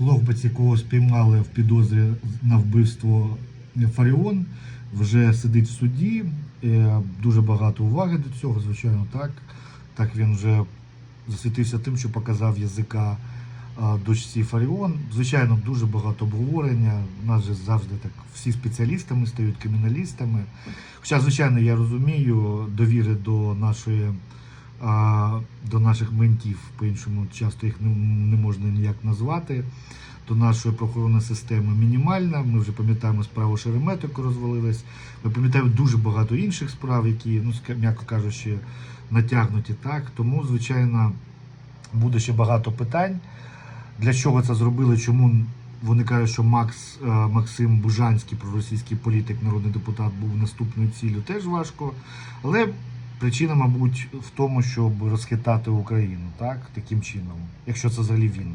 хлопець, якого спіймали в підозрі на вбивство Фаріон, вже сидить в суді. Е, Дуже багато уваги до цього, звичайно, так. Так він вже засвітився тим, що показав язика дочці Фаріон. Звичайно, дуже багато обговорення. У нас же завжди так всі спеціалістами стають криміналістами. Хоча, звичайно, я розумію довіри до нашої. А, До наших ментів, по-іншому часто їх не, не можна ніяк назвати. До нашої правоохоронної системи мінімальна. Ми вже пам'ятаємо справу Шеремета, яка розвалилась. Ми пам'ятаємо дуже багато інших справ, які, ну, м'яко кажучи, натягнуті так. Тому, звичайно, буде ще багато питань. Для чого це зробили? Чому вони кажуть, що Макс е, Максим Бужанський, проросійський політик, народний депутат, був наступною ціллю, теж важко. Але причина, мабуть, в тому, щоб розхитати Україну, так, таким чином, якщо це взагалі він.